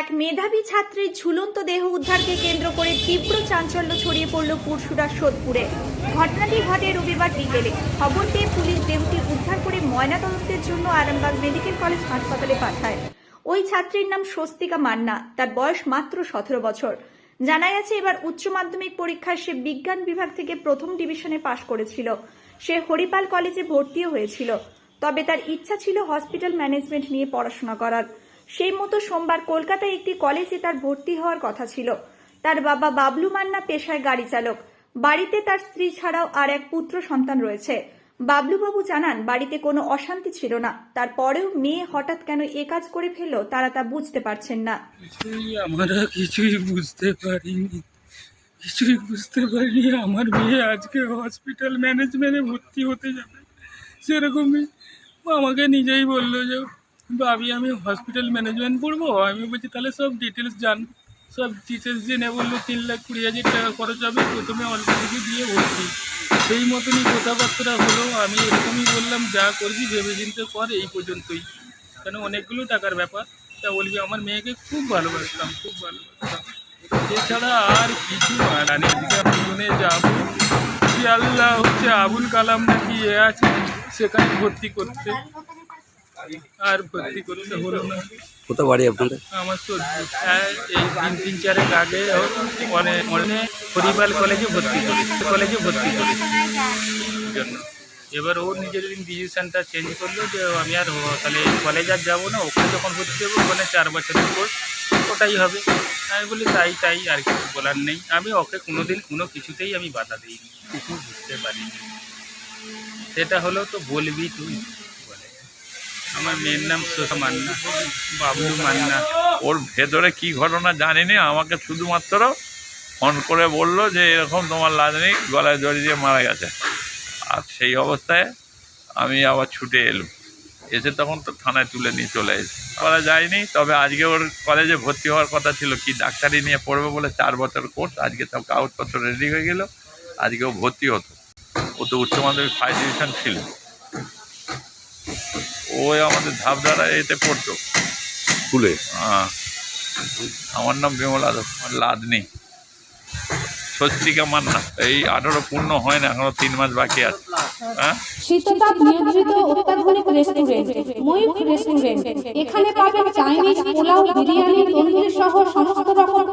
এক মেধাবী ছাত্রীর ঝুলন্ত দেহ উদ্ধারকে কেন্দ্র করে তীব্র চাঞ্চল্য ছড়িয়ে পড়ল পুরসুরার সোদপুরে। ঘটনাটি ঘটে রবিবার বিকেলে। খবর পেয়ে পুলিশ দেহটি উদ্ধার করে ময়নাতদন্তের জন্য আরামবাগ মেডিকেল কলেজ হাসপাতালে পাঠায়। ওই ছাত্রীর নাম স্বস্তিকা মান্না। তার বয়স মাত্র সতেরো বছর। জানা গেছে এবার উচ্চ মাধ্যমিক পরীক্ষায় সে বিজ্ঞান বিভাগ থেকে প্রথম ডিভিশনে পাশ করেছিল। সে হরিপাল কলেজে ভর্তিও হয়েছিল। তবে তার ইচ্ছা ছিল হসপিটাল ম্যানেজমেন্ট নিয়ে পড়াশোনা করার। সেই মতো সোমবার কলকাতায় একটি কলেজে তার ভর্তি হওয়ার কথা ছিল। তার বাবা বাবলু মান্না পেশায় গাড়ি চালক। বাড়িতে তার স্ত্রী ছাড়াও আর এক পুত্র সন্তান রয়েছে। বাবলুবাবু জানান, বাড়িতে কোনো অশান্তি ছিল না। তারপরেও মেয়ে হঠাৎ কেন এ কাজ করে ফেলল তারা তা বুঝতে পারছেন না। আমরা কিছুই বুঝতে পারিনি। কিছুই বুঝতে পারিনি। আমার মেয়ে আজকে হসপিটাল ম্যানেজমেন্টে ভর্তি হতে যাবে। সেরকমই আমাকে নিজেই বলল যে ভাবি আমি হসপিটাল ম্যানেজমেন্ট পড়ব আমি বলছি, তাহলে সব ডিটেলস জান। সব ডিটেলস জেনে বলল, তিন লাখ কুড়ি হাজার টাকা খরচ হবে। প্রথমে অল্প কিছু দিয়ে ভর্তি। সেই মতনই কথাবার্তা হলো। আমি এরকমই বললাম, যা করবি ভেবে চিন্তে কর এই পর্যন্তই। কেন, অনেকগুলো টাকার ব্যাপার। তা বলবি, আমার মেয়েকে খুব ভালোবাসতাম খুব ভালোবাসতাম। এছাড়া আর কিছু আর আমি এদিকে যাব। হচ্ছে আবুল কালাম নাকি এ আছে, সেখানে ভর্তি করতে। আর ভর্তি করতে হলো না। কোথাও বাড়ি আপনাদের? আমার সর্দি হ্যাঁ, এই তিন তিন চারেক আগে মানে মনে হরিপাল কলেজে ভর্তি করেছি কলেজে ভর্তি করেছি জন্য। এবার ও নিজের ডিসিশনটা চেঞ্জ করল যে আমি আর তাহলে কলেজ আর যাব না ওখানে যখন ভর্তি হব ওখানে চার বছরের কোর্স ওটাই হবে। আমি বলি তাই তাই আর কিছু বলার নেই। আমি ওকে কোনোদিন কোনো কিছুতেই আমি বাধা দিইনি কিছু বুঝতে পারিনি। সেটা হলো তো বলবি তুই। আমার মেয়ের নাম সোসা মান্না বাবলু মান্না। ওর ভেতরে কি ঘটনা জানি না আমাকে শুধুমাত্র ফোন করে বলল যে, এরকম তোমার লাদনি গলায় দড়ি দিয়ে মারা গেছে। আর সেই অবস্থায় আমি আবার ছুটে এলাম। এসে তখন তো থানায় তুলে নিয়ে চলে এসে করা যায়নি, তবে আজকে ওর কলেজে ভর্তি হওয়ার কথা ছিল। কি ডাক্তারি নিয়ে পড়বে বলে চার বছর কোর্স, আজকে সব কাগজপত্র রেডি হয়ে গেল। আজকে ও ভর্তি হতো। ও তো উচ্চ মাধ্যমিক ফার্স্ট ডিভিশন ছিল। ওই আমাদের ধাপধারা এতে পড়তো। স্কুলে? হ্যাঁ। আমার নাম বিমলা দত্ত, আমার লাদনি। স্বস্তিকা মান্না এই আঠারো পূর্ণ হয় না এখনও তিন মাস বাকি আছে। হ্যাঁ? শীততাপ নিয়ন্ত্রিত অত্যাধুনিক রেস্টুরেন্ট ময়ূখ রেস্টুরেন্ট এখানে পাবেন চাইনিজ পোলাও বিরিয়ানি তন্দুরি সহ সমস্ত রকম